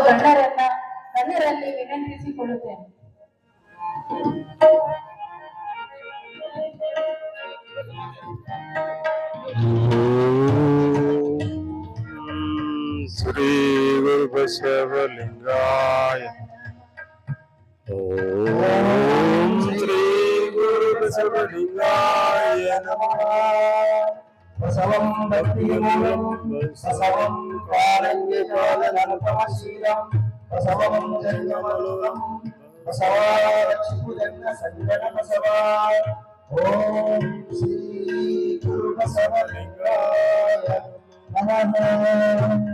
ಗಣ್ಯರನ್ನ ಗಣ್ಯರಲ್ಲಿ ವಿನಂತಿಸಿಕೊಳ್ಳುತ್ತೇನೆ ಶ್ರೀ ಗುರು ಬಸವಲಿಂಗಾಯ ಓಂ ಶ್ರೀ ಗುರು ಬಸವಲಿಂಗಾಯ ನಮಃ ಬಸವಂ ಭಕ್ತಿಮೂಲಂ ಬಸವಂ Om Sri Guru Basava Lingaya Namaha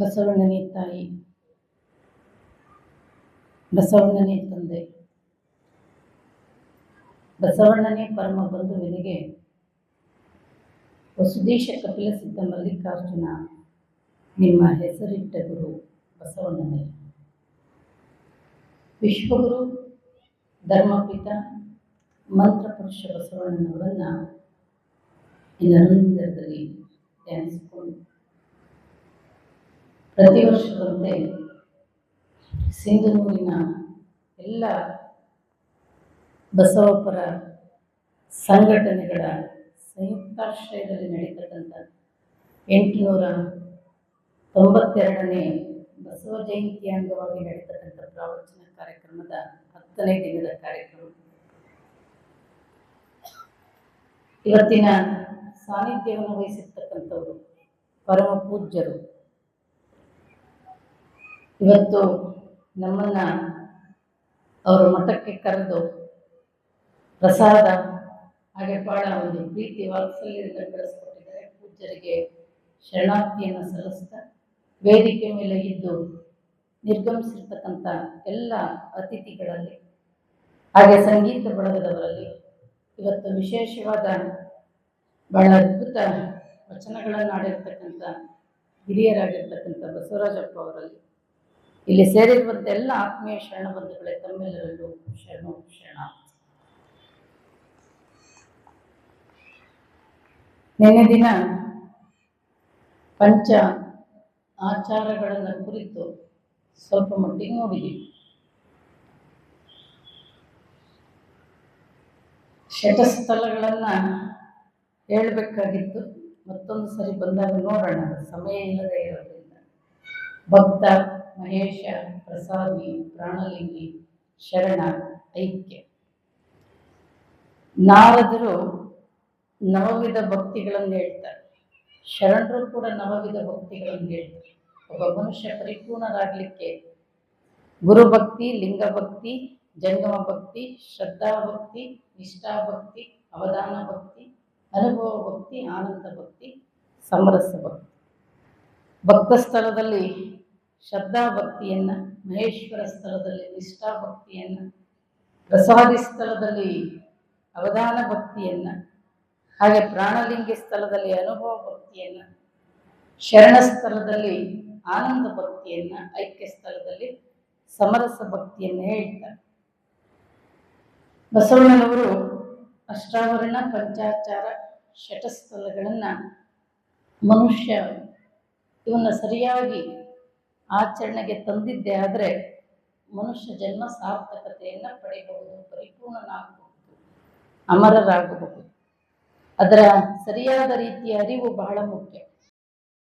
ಬಸವಣ್ಣನೇ ತಾಯಿ. ಬಸವಣ್ಣನೇ ತಂದೆ. ಬಸವಣ್ಣನೇ ಪರಮ ಬಂಧುವಿನಿಗೆ ವಸುದೇಶ ಕಪಿಲ ಸಿದ್ಧ ಮಲ್ಲಿಕಾರ್ಜುನ, ನಿಮ್ಮ ಹೆಸರಿಟ್ಟ ಗುರು ಬಸವಣ್ಣನೇ. ವಿಶ್ವಗುರು, ಧರ್ಮಪಿತ, ಮಂತ್ರಪುರುಷ ಬಸವಣ್ಣನವರನ್ನು ಈ ಧ್ಯಾನಿಸಿಕೊಂಡು ಪ್ರತಿ ವರ್ಷದಂತೆ ಸಿಂಧನೂರಿನ ಎಲ್ಲ ಬಸವಪರ ಸಂಘಟನೆಗಳ ಸಂಯುಕ್ತಾಶ್ರಯದಲ್ಲಿ ನಡೀತಕ್ಕಂಥ ಎಂಟುನೂರ ತೊಂಬತ್ತೆರಡನೇ ಬಸವ ಜಯಂತಿ ಅಂಗವಾಗಿ ನಡೀತಕ್ಕಂಥ ಪ್ರವಚನ ಕಾರ್ಯಕ್ರಮದ ಹತ್ತನೇ ದಿನದ ಕಾರ್ಯಕ್ರಮ. ಇವತ್ತಿನ ಸಾನ್ನಿಧ್ಯವನ್ನು ವಹಿಸಿರ್ತಕ್ಕಂಥವರು ಪರಮ ಪೂಜ್ಯರು. ಇವತ್ತು ನಮ್ಮನ್ನ ಅವರ ಮಠಕ್ಕೆ ಕರೆದು ಪ್ರಸಾದ ಹಾಗೆ ಬಹಳ ಒಂದು ಪ್ರೀತಿ ವಾತ್ಸಲ್ಯದಿಂದ ಬೆಳೆಸ್ಕೊಟ್ಟಿದ್ದಾರೆ ಪೂಜ್ಯರಿಗೆ ಶರಣಾರ್ಥಿಯನ್ನು ಸಲ್ಲಿಸ್ತಾ ವೇದಿಕೆ ಮೇಲೆ ಇದ್ದು ನಿರ್ಗಮಿಸಿರ್ತಕ್ಕಂಥ ಎಲ್ಲ ಅತಿಥಿಗಳಲ್ಲಿ ಹಾಗೆ ಸಂಗೀತ ಬಳಗದವರಲ್ಲಿ ಇವತ್ತು ವಿಶೇಷವಾದ ಬಹಳ ಅದ್ಭುತ ವಚನಗಳನ್ನು ಆಡಿರ್ತಕ್ಕಂಥ ಹಿರಿಯರಾಗಿರ್ತಕ್ಕಂಥ ಬಸವರಾಜಪ್ಪ ಅವರಲ್ಲಿ ಇಲ್ಲಿ ಸೇರಿರುವಂಥ ಎಲ್ಲ ಆತ್ಮೀಯ ಶರಣ ಬಂಧುಗಳೇ, ತಮ್ಮೆಲ್ಲರಲ್ಲೂ ಶರಣು, ಶರಣ. ನಿನ್ನೆ ದಿನ ಪಂಚ ಆಚಾರಗಳನ್ನು ಕುರಿತು ಸ್ವಲ್ಪ ಮಟ್ಟಿಗೆ ನೋಡಿದ್ದೀವಿ ಶಟಸ್ಥಲಗಳನ್ನು ಹೇಳಬೇಕಾಗಿತ್ತು. ಮತ್ತೊಂದು ಸರಿ ಬಂದಾಗ ನೋಡೋಣ, ಸಮಯ ಇಲ್ಲದೆ ಇರೋದ್ರಿಂದ. ಭಕ್ತ ಮಹೇಶ ಪ್ರಸಾದಿ ಪ್ರಾಣಲಿಂಗಿ ಶರಣ ಐಕ್ಯ. ನಾರದರು ನವವಿಧ ಭಕ್ತಿಗಳನ್ನು ಹೇಳ್ತಾರೆ. ಶರಣರು ಕೂಡ ನವವಿಧ ಭಕ್ತಿಗಳನ್ನು ಹೇಳ್ತಾರೆ. ಒಬ್ಬ ಮನುಷ್ಯ ಪರಿಪೂರ್ಣರಾಗಲಿಕ್ಕೆ ಗುರುಭಕ್ತಿ ಲಿಂಗಭಕ್ತಿ ಜಂಗಮ ಭಕ್ತಿ, ಶ್ರದ್ಧಾ ಭಕ್ತಿ, ನಿಷ್ಠಾ ಭಕ್ತಿ, ಅವಧಾನ ಭಕ್ತಿ, ಅನುಭವ ಭಕ್ತಿ, ಆನಂದ ಭಕ್ತಿ, ಸಮರಸ ಭಕ್ತಿ. ಭಕ್ತ ಸ್ಥಳದಲ್ಲಿ ಶ್ರದ್ಧಾ ಭಕ್ತಿಯನ್ನು ಮಹೇಶ್ವರ ಸ್ಥಳದಲ್ಲಿ ನಿಷ್ಠಾ ಭಕ್ತಿಯನ್ನು ಪ್ರಸಾದಿ ಸ್ಥಳದಲ್ಲಿ ಅವಧಾನ ಭಕ್ತಿಯನ್ನು, ಹಾಗೆ ಪ್ರಾಣಲಿಂಗಿ ಸ್ಥಳದಲ್ಲಿ ಅನುಭವ ಭಕ್ತಿಯನ್ನು, ಶರಣ ಸ್ಥಳದಲ್ಲಿ ಆನಂದ ಭಕ್ತಿಯನ್ನು, ಐಕ್ಯ ಸ್ಥಳದಲ್ಲಿ ಸಮರಸ ಭಕ್ತಿಯನ್ನು ಹೇಳ್ತಾರೆ. ಬಸವಣ್ಣನವರು ಅಷ್ಟಾವರಣ, ಪಂಚಾಚಾರ ಶಟಸ್ಥಲಗಳನ್ನು ಮನುಷ್ಯ ಇವನ್ನ ಸರಿಯಾಗಿ ಆಚರಣೆಗೆ ತಂದಿದ್ದೆ ಆದರೆ ಮನುಷ್ಯ ಜನ್ಮ ಸಾರ್ಥಕತೆಯನ್ನು ಪಡೆಯಬಹುದು, ಪರಿಪೂರ್ಣನಾಗಬಹುದು, ಅಮರರಾಗಬಹುದು. ಅದರ ಸರಿಯಾದ ರೀತಿಯ ಅರಿವು ಬಹಳ ಮುಖ್ಯ.